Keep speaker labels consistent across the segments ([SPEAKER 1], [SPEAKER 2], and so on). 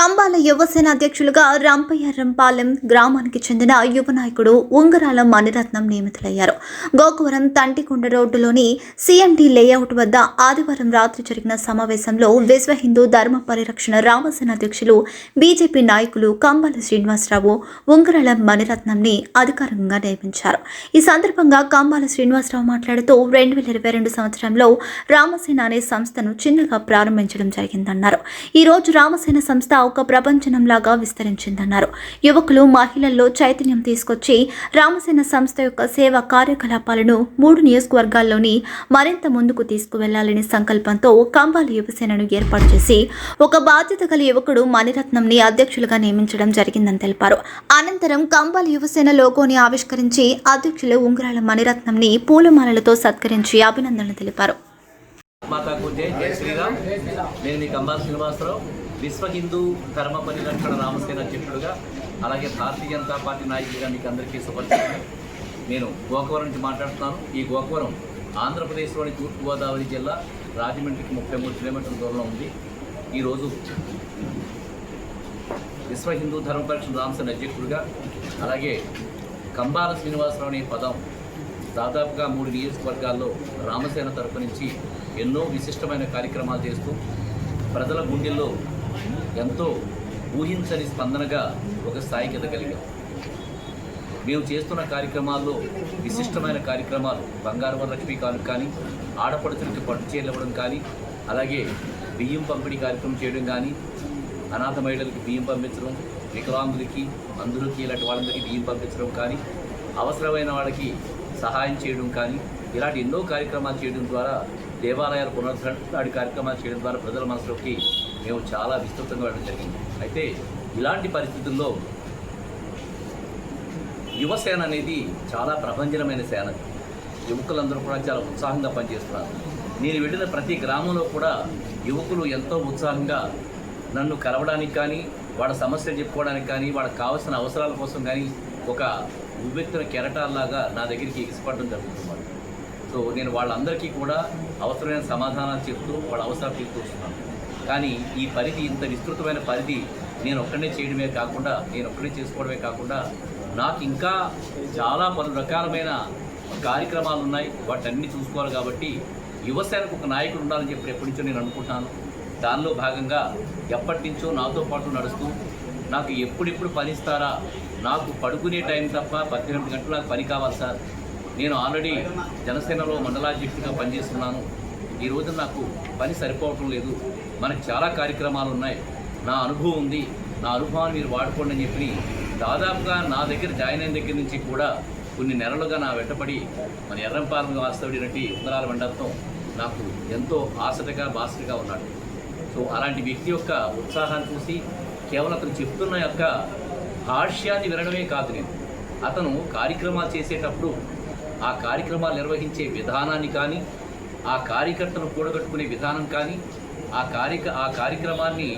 [SPEAKER 1] కంబాల యువసేన అధ్యక్షులుగా రంపయ్యరంపాలెం గ్రామానికి చెందిన యువ నాయకుడు ఉంగరాల మణిరత్నం నియమితులయ్యారు. గోకువరం తంటికొండ రోడ్డులోని సిఎండి లేఅవుట్ వద్ద ఆదివారం రాత్రి జరిగిన సమావేశంలో విశ్వ హిందూ ధర్మ పరిరక్షణ రామసేన అధ్యక్షులు బీజేపీ నాయకులు కంబాల శ్రీనివాసరావు ఉంగరాల మణిరత్నంని అధికారికంగా నియమించారు. ఈ సందర్భంగా కంబాల శ్రీనివాసరావు మాట్లాడుతూ రెండు వేల ఇరవై రెండు సంవత్సరంలో రామసేన అనే సంస్థను చిన్నగా ప్రారంభించడం జరిగిందన్నారు. ఈ రోజు రామసేన సంస్థ ఒక ప్రపంచనంలాగా విస్తరించిందన్నారు. యువకులు మహిళల్లో చైతన్యం తీసుకొచ్చి రామసేన సంస్థ యొక్క సేవా కార్యకలాపాలను మూడు నియోజకవర్గాల్లోని మరింత ముందుకు తీసుకువెళ్ళాలనే సంకల్పంతో కంబాలి యువసేనను ఏర్పాటు చేసి ఒక బాధ్యత గల యువకుడు మణిరత్నంని అధ్యక్షులుగా నియమించడం జరిగిందని తెలిపారు. అనంతరం కంబాలి యువసేన లోగోని ఆవిష్కరించి అధ్యక్షులు ఉంగరాల మణిరత్నంని పూలమాలలతో సత్కరించి అభినందనలు తెలిపారు.
[SPEAKER 2] మాతాకు జై జై శ్రీరామ్. నేను మీ శ్రీనివాసరావు. విశ్వ హిందూ ధర్మ పరిరక్షణ రామసేన అధ్యక్షుడుగా అలాగే భారతీయ జనతా పార్టీ నాయకుడిగా మీకు అందరికీ శుభాకాంక్షలు. నేను గోకవరం నుంచి మాట్లాడుతున్నాను. ఈ గోకవరం ఆంధ్రప్రదేశ్లోని తూర్పుగోదావరి జిల్లా రాజమండ్రికి ముప్పై మూడు కిలోమీటర్ల దూరంలో ఉంది. ఈరోజు విశ్వ హిందూ ధర్మ పరిరక్షణ రామసేన అధ్యక్షుడిగా అలాగే కంబాల శ్రీనివాసరావు అనే పదం దాదాపుగా మూడు నియోజకవర్గాల్లో రామసేన తరపు నుంచి ఎన్నో విశిష్టమైన కార్యక్రమాలు చేస్తూ ప్రజల గుండెల్లో ఎంతో ఊహించని స్పందనగా ఒక స్థాయికి ఎదగలిగాం మేము చేస్తున్న కార్యక్రమాల్లో విశిష్టమైన కార్యక్రమాలు బంగారు లక్ష్మీ కానుక కానీ ఆడపడుచులకి పట్టు చీరలు ఇవ్వడం కానీ అలాగే బియ్యం పంపిణీ కార్యక్రమం చేయడం కానీ అనాథ మహిళలకి బియ్యం పంపించడం వికలాంగులకి అందులకి ఇలాంటి వాళ్ళందరికీ బియ్యం పంపించడం కానీ అవసరమైన వాళ్ళకి సహాయం చేయడం కానీ ఇలాంటి ఎన్నో కార్యక్రమాలు చేయడం ద్వారా దేవాలయాల పునరుద్ధరణ లాంటి కార్యక్రమాలు చేయడం ద్వారా ప్రజల మనసులోకి మేము చాలా విస్తృతంగా వెళ్ళడం జరిగింది. అయితే ఇలాంటి పరిస్థితుల్లో యువసేన అనేది చాలా ప్రభంజనమైన సేన. యువకులందరూ కూడా చాలా ఉత్సాహంగా పనిచేస్తున్నారు. నేను వెళ్ళిన ప్రతి గ్రామంలో కూడా యువకులు ఎంతో ఉత్సాహంగా నన్ను కలవడానికి కానీ వాళ్ళ సమస్యలు చెప్పుకోవడానికి కానీ వాళ్ళకి కావాల్సిన అవసరాల కోసం కానీ ఒక ఉవ్వెత్తున కెరటాల్లాగా నా దగ్గరికి ఎగిసిపడడం జరుగుతుంది సో నేను వాళ్ళందరికీ కూడా అవసరమైన సమాధానాలు చెప్తూ వాళ్ళ అవసరాలు తీరుతూ కానీ ఈ పరిధి ఇంత విస్తృతమైన పరిధి నేను ఒక్కడే చేయడమే కాకుండా నేను ఒక్కడే చేసుకోవడమే కాకుండా నాకు ఇంకా చాలా పలు రకాలమైన కార్యక్రమాలు ఉన్నాయి. వాటన్ని చూసుకోవాలి కాబట్టి యువసేనకు ఒక నాయకుడు ఉండాలని చెప్పి ఎప్పటి నుంచో నేను అనుకుంటున్నాను దానిలో భాగంగా ఎప్పటి నుంచో నాతో పాటు నడుస్తూ నాకు ఎప్పుడెప్పుడు పని ఇస్తారా నాకు పడుకునే టైం తప్ప పద్దెనిమిది గంటలు నాకు పని కావాలి సార్. నేను ఆల్రెడీ జనసేనలో మండలాధ్యక్షుడిగా పనిచేస్తున్నాను. ఈ రోజు నాకు పని సరిపోవటం లేదు. మనకు చాలా కార్యక్రమాలు ఉన్నాయి నా అనుభవం ఉంది. నా అనుభవాన్ని మీరు వాడుకోండి అని చెప్పి దాదాపుగా నా దగ్గర జాయిన్ అయిన దగ్గర నుంచి కూడా కొన్ని నెలలుగా నా వెంటపడి మన ఎర్రంపాలెం వాస్తవుడినట్టి ఉంగరాల మండలతం నాకు ఎంతో ఆసటగా బాసటగా ఉన్నాడు. సో అలాంటి వ్యక్తి యొక్క ఉత్సాహాన్ని చూసి కేవలం అతను చెప్తున్న యొక్క హాస్యాన్ని వినడమే కాదు నేను. అతను కార్యక్రమాలు చేసేటప్పుడు ఆ కార్యక్రమాలు నిర్వహించే విధానాన్ని కానీ ఆ కార్యకర్తను కూడగట్టుకునే విధానం కానీ ఆ కార్యక ఆ కార్యక్రమాన్ని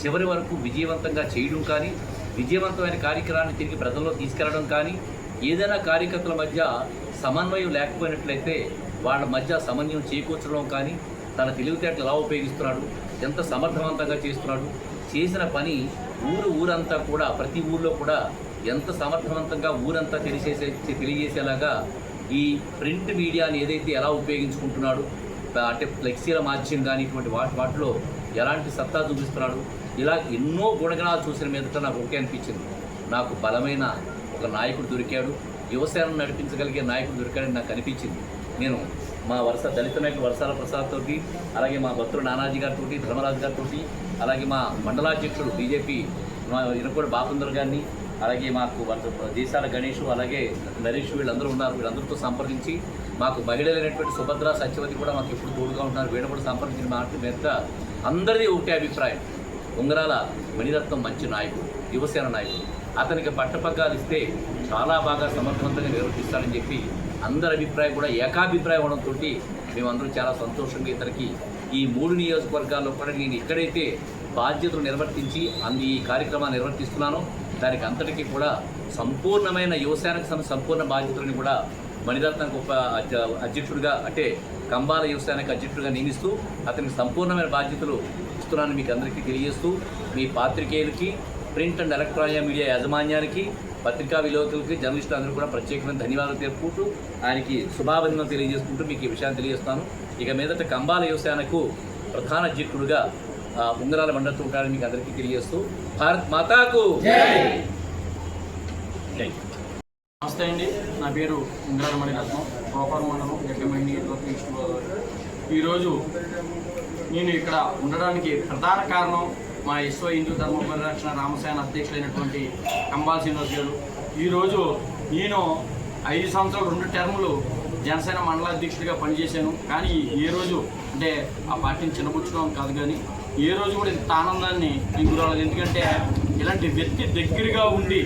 [SPEAKER 2] చివరి వరకు విజయవంతంగా చేయడం కానీ విజయవంతమైన కార్యక్రమాన్ని తిరిగి ప్రజల్లో తీసుకెళ్ళడం కానీ ఏదైనా కార్యకర్తల మధ్య సమన్వయం లేకపోయినట్లయితే వాళ్ళ మధ్య సమన్వయం చేకూర్చడం కానీ తన తెలివితేటలు ఎలా ఉపయోగిస్తున్నాడు ఎంత సమర్థవంతంగా చేస్తున్నాడు చేసిన పని ఊరు ఊరంతా కూడా ప్రతి ఊర్లో కూడా ఎంత సమర్థవంతంగా ఊరంతా తెలిసేసే తెలియజేసేలాగా ఈ ప్రింట్ మీడియాని ఏదైతే ఎలా ఉపయోగించుకుంటున్నాడు అంటే ఫ్లెక్సీల మాధ్యం కానీ ఇటువంటి వాటి వాటిలో ఎలాంటి సత్తా చూపిస్తున్నాడు ఇలా ఎన్నో గుణగణాలు చూసిన మీదట నాకు ఒకే అనిపించింది. నాకు బలమైన ఒక నాయకుడు దొరికాడు యువసేనను నడిపించగలిగే నాయకుడు దొరికాడని నాకు అనిపించింది. నేను మా వరుస దళిత నాయకుడు వరసాల ప్రసాద్ తోటి అలాగే మా భక్తుడు నానాజీ గారితో ధర్మరాజు గారితో అలాగే మా మండలాధ్యక్షుడు బీజేపీ మా ఇనకోడు బాపుందర్ గారిని అలాగే మాకు వరుస దేశాల గణేష్ అలాగే నరేష్ వీళ్ళందరూ ఉన్నారు. వీళ్ళందరితో సంప్రదించి మాకు మహిళలైనటువంటి సుభద్ర సత్యవతి కూడా మాకు ఎప్పుడు తోడుగా ఉంటున్నారు వీళ్ళు కూడా సంప్రదించిన మాట మీద అందరిది ఒకటే అభిప్రాయం. ఉంగరాల మణిరత్నం మంచి నాయకుడు యువసేన నాయకుడు. అతనికి పట్టపగ్గాలు ఇస్తే చాలా బాగా సమర్థవంతంగా నిర్వర్తిస్తాడని చెప్పి అందరి అభిప్రాయం కూడా ఏకాభిప్రాయం అవడంతో మేమందరం చాలా సంతోషంగా ఇతనికి ఈ మూడు నియోజకవర్గాల్లో కూడా నేను ఎక్కడైతే బాధ్యతలు నిర్వర్తించి అందు ఈ కార్యక్రమాన్ని నిర్వర్తిస్తున్నానో. దానికి అంతటికీ కూడా సంపూర్ణమైన యువసేనకు సంపూర్ణ బాధ్యతలను కూడా మణిరత్నం ఉప అధ్యక్షుడిగా అంటే కంబాల యువసేనకు అధ్యక్షుడిగా నియమిస్తూ అతనికి సంపూర్ణమైన బాధ్యతలు ఇస్తున్నాను మీకు అందరికీ తెలియజేస్తూ మీ పాత్రికేయులకి ప్రింట్ అండ్ ఎలక్ట్రానిక్ మీడియా యాజమాన్యానికి పత్రికా విలేకరులకి జర్నలిస్టులు అందరూ కూడా ప్రత్యేకమైన ధన్యవాదాలు తెలుపుకుంటూ ఆయనకి శుభాభినందనలు తెలియజేసుకుంటూ మీకు ఈ విషయాన్ని తెలియజేస్తాను ఇక మీదట కంబాల యువసేనకు ప్రధాన అధ్యక్షుడుగా ఉంగరాల మండలం ఉంటారని మీకు అందరికీ తెలియజేస్తూ భారత్ మాతాకు జై!
[SPEAKER 3] నమస్తే అండి. నా పేరు ఇంద్రాల మణిరత్నం గోపాల మండలం జగ్గమండి ఈస్ట్ గోదావరి. ఈరోజు నేను ఇక్కడ ఉండడానికి ప్రధాన కారణం మా విశ్వ హిందూ ధర్మ పరిరక్షణ రామసేన అధ్యక్షులైనటువంటి కంబాల్ శ్రీనివాస్ గారు. ఈరోజు నేను ఐదు సంవత్సరాలు రెండు టర్ములు జనసేన మండల అధ్యక్షుడిగా పనిచేశాను. కానీ ఏ రోజు అంటే ఆ పార్టీని చిన్నపుచ్చుకోవడం కాదు కానీ ఏ రోజు కూడా ఇంత ఆనందాన్ని నీకు రాలేదు ఎందుకంటే ఇలాంటి వ్యక్తి దగ్గరగా ఉండి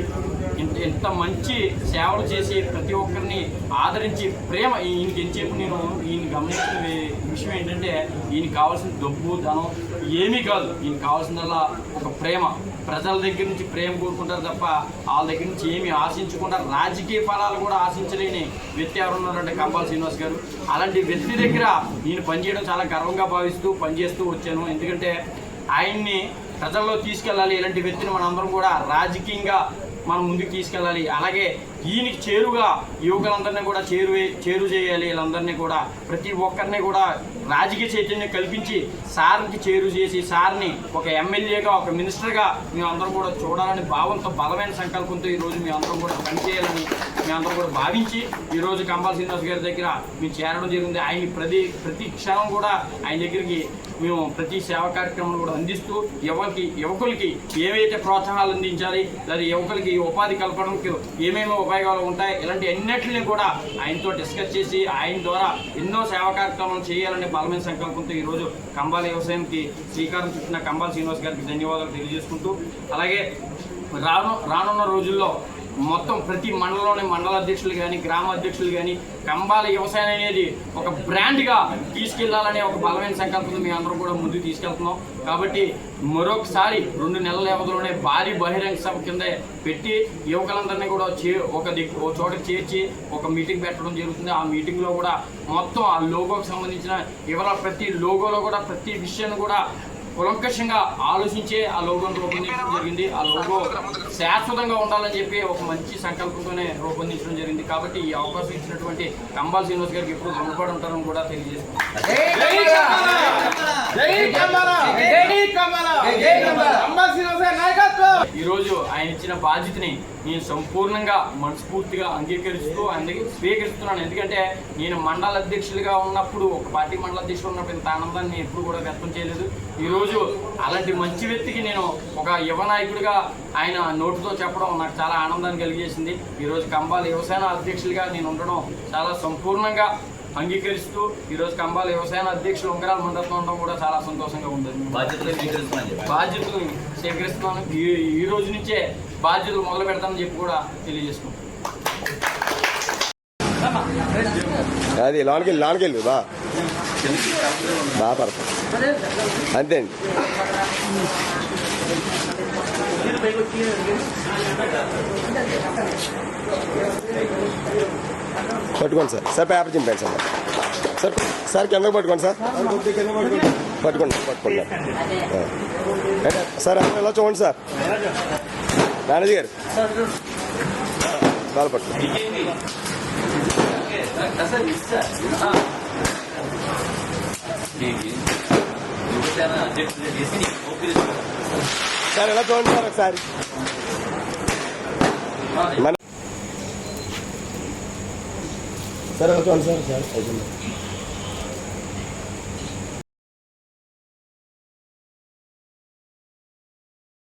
[SPEAKER 3] ఇంత ఇంత మంచి సేవలు చేసి ప్రతి ఒక్కరిని ఆదరించి ప్రేమ ఈయనకి ఎంతసేపు నేను ఈయన గమనించిన విషయం ఏంటంటే ఈయన కావాల్సిన డబ్బు ధనం ఏమీ కాదు. ఈయన కావాల్సిందల్లా ఒక ప్రేమ. ప్రజల దగ్గర నుంచి ప్రేమ కోరుకుంటారు తప్ప వాళ్ళ దగ్గర నుంచి ఏమి ఆశించకుండా రాజకీయ ఫలాలు కూడా ఆశించలేని వ్యక్తి ఎవరు ఉన్నారంటే కంబాల్ శ్రీనివాస్ గారు. అలాంటి వ్యక్తి దగ్గర నేను పనిచేయడం చాలా గర్వంగా భావిస్తూ పనిచేస్తూ వచ్చాను. ఎందుకంటే ఆయన్ని ప్రజల్లో తీసుకెళ్ళాలి. ఇలాంటి వ్యక్తిని మనందరం కూడా రాజకీయంగా మనం ముందుకు తీసుకెళ్ళాలి. అలాగే ఈయనకి చేరుగా యువకులందరినీ కూడా చేరువే చేరు చేయాలి. వీళ్ళందరినీ కూడా ప్రతి ఒక్కరిని కూడా రాజకీయ చైతన్యం కల్పించి సార్కి చేరు చేసి సార్ని ఒక ఎమ్మెల్యేగా ఒక మినిస్టర్గా మేమందరం కూడా చూడాలని భావంతో బలమైన సంకల్పంతో ఈరోజు మేమందరం కూడా పనిచేయాలని మేమందరం కూడా భావించి ఈరోజు కంబాల్ శ్రీనివాస్ గారి దగ్గర మేము చేరడం జరిగింది. ఆయన ప్రతి ప్రతి క్షణం కూడా ఆయన దగ్గరికి మేము ప్రతి సేవా కార్యక్రమం కూడా అందిస్తూ యువకి యువకులకి ఏవైతే ప్రోత్సాహాలు అందించాలి లేదా యువకులకి ఉపాధి కల్పడానికి ఏమేమి ఉపయోగాలు ఉంటాయి. ఇలాంటి ఎన్నిటిని కూడా ఆయనతో డిస్కస్ చేసి ఆయన ద్వారా ఎన్నో సేవా కార్యక్రమాలు చేయాలనే బలమైన సంకల్పంతో ఈరోజు కంబాల వ్యవసాయంకి శ్రీకారం చుట్టిన కంబాల శ్రీనివాస్ గారికి ధన్యవాదాలు తెలియజేసుకుంటూ అలాగే రాను రానున్న రోజుల్లో మొత్తం ప్రతి మండలంలోని మండల అధ్యక్షులు కానీ గ్రామ అధ్యక్షులు కానీ కంబాల వ్యవసాయం అనేది ఒక బ్రాండ్గా తీసుకెళ్ళాలనే ఒక బలమైన సంకల్పం మేము అందరం కూడా ముందుకు తీసుకెళ్తున్నాం. కాబట్టి మరొకసారి రెండు నెలల వ్యవధిలోనే భారీ బహిరంగ సభ కింద పెట్టి యువకులందరినీ కూడా చే ఒక దిక్కు ఒక చోట చేర్చి ఒక మీటింగ్ పెట్టడం జరుగుతుంది. ఆ మీటింగ్లో కూడా మొత్తం ఆ లోగోకి సంబంధించిన ఇవాళ ప్రతి లోగోలో కూడా ప్రతి విషయాన్ని కూడా కులంకషంగా ఆలోచించే ఆ లోగోను రూపొందించడం జరిగింది. ఆ లోగో శాశ్వతంగా ఉండాలని చెప్పి ఒక మంచి సంకల్పంతోనే రూపొందించడం జరిగింది. కాబట్టి ఈ అవకాశం ఇచ్చినటువంటి కంబాల్ శ్రీనివాస్ గారికి ఎప్పుడు రుణపడి ఉంటారని కూడా తెలియజేస్తున్నాను ఈ రోజు ఆయన ఇచ్చిన బాధ్యతని నేను సంపూర్ణంగా మనస్ఫూర్తిగా అంగీకరిస్తూ అందుకే స్వీకరిస్తున్నాను. ఎందుకంటే నేను మండల అధ్యక్షులుగా ఉన్నప్పుడు ఒక పార్టీ మండల అధ్యక్షులు ఉన్నప్పుడు ఇంత ఆనందాన్ని నేను ఎప్పుడు కూడా వ్యక్తం చేయలేదు. ఈరోజు అలాంటి మంచి వ్యక్తికి నేను ఒక యువ నాయకుడిగా ఆయన నోటుతో చెప్పడం నాకు చాలా ఆనందాన్ని కలిగేసింది ఈరోజు కంబాల యువసేన అధ్యక్షులుగా నేను ఉండడం చాలా సంపూర్ణంగా అంగీకరిస్తూ ఈ రోజు కంబాల వ్యవసాయ అధ్యక్షులు ఉంగరాల మండపం ఉండడం కూడా చాలా సంతోషంగా ఉంది.
[SPEAKER 2] బాధ్యతలు స్వీకరిస్తున్నాను
[SPEAKER 3] బాధ్యతలు స్వీకరిస్తున్నాను. ఈ ఈ రోజు నుంచే బాధ్యతలు మొదలు పెడతానని చెప్పి కూడా తెలియజేసుకుంటాను
[SPEAKER 4] అది లోనికి లోనికి వెళ్ళి బా. బాగా పడతాం. అంతే అండి. పట్టుకోండి సార్. సార్ పేపర్ చింపండి సార్. సార్ సార్ కింద పట్టుకోండి సార్. పట్టుకోండి పట్టుకోండి సార్. ఎలా చూడండి సార్. మేనేజర్ గారు. బాగా పట్టుకోండి. సార్ ఎలా చూడండి సార్ ఒకసారి? మన సార్ ఎలా చూడండి సార్ సార్ అయిపోయింది.